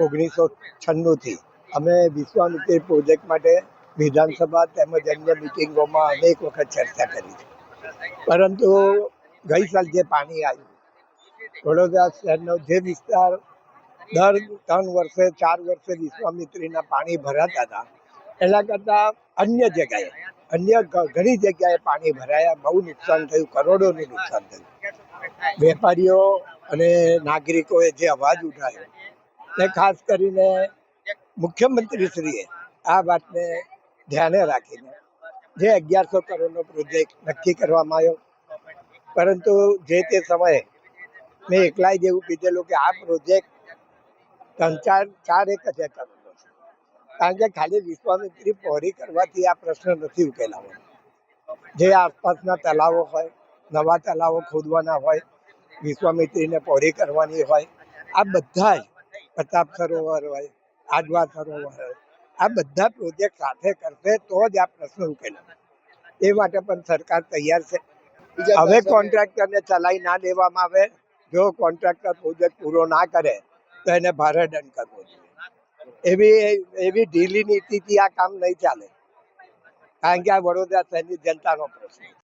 ઓગણીસો છન્નુંથી અમે વિશ્વામિત્રી પ્રોજેક્ટ માટે વિધાનસભા તેમજ અન્ય મિટિંગોમાં અનેક વખત ચર્ચા કરી. છે પરંતુ ગઈ જે પાણી આવ્યું, વડોદરા શહેરનો જે વિસ્તાર દર ત્રણ વર્ષે, ચાર વર્ષે વિશ્વામિત્રીના પાણી ભરાતા હતા, એના કરતાં અન્ય જગ્યાએ, અન્ય ઘણી જગ્યાએ પાણી ભરાયા, બહુ નુકસાન થયું, કરોડોનું નુકસાન થયું. વેપારીઓ અને નાગરિકોએ જે અવાજ ઉઠાવ્યો ને ખાસ કરીને મુખ્યમંત્રીશ્રીએ આ વાતને ધ્યાને રાખીને જે અગિયારસો કરોડનો પ્રોજેક્ટ નક્કી કરવામાં આવ્યો. પરંતુ જે તે સમયે મેં એકલાય જેવું કીધેલું કે આ પ્રોજેક્ટ ત્રણ ચાર ચાર એક હજાર કરોડનો છે. કારણ કે ખાલી વિશ્વામિત્રી પહોરી કરવાથી આ પ્રશ્ન નથી ઉકેલાવો. જે આસપાસના તલાવો હોય, નવા તલાવો ખોદવાના હોય, વિશ્વામિત્રીને પહોરી કરવાની હોય, આ બધા જ પ્રતાપ સરોવર હોય આડવા સરોવર હોય આ બધા પ્રોજેક્ટ સાથે કરશે તો જ આ પ્રશ્ન ઉકેલાશે એ માટે પણ સરકાર તૈયાર છે. હવે કોન્ટ્રાક્ટરને ચલાવી ના દેવામાં આવે જો કોન્ટ્રાક્ટર પ્રોજેક્ટ પૂરો ના કરે તો એને ભારે દંડ કરવો જોઈએ. એવી એવી ઢીલી નીતિથી આ કામ નહીં ચાલે. કારણ કે આ વડોદરા શહેરની જનતાનો પ્રશ્ન છે.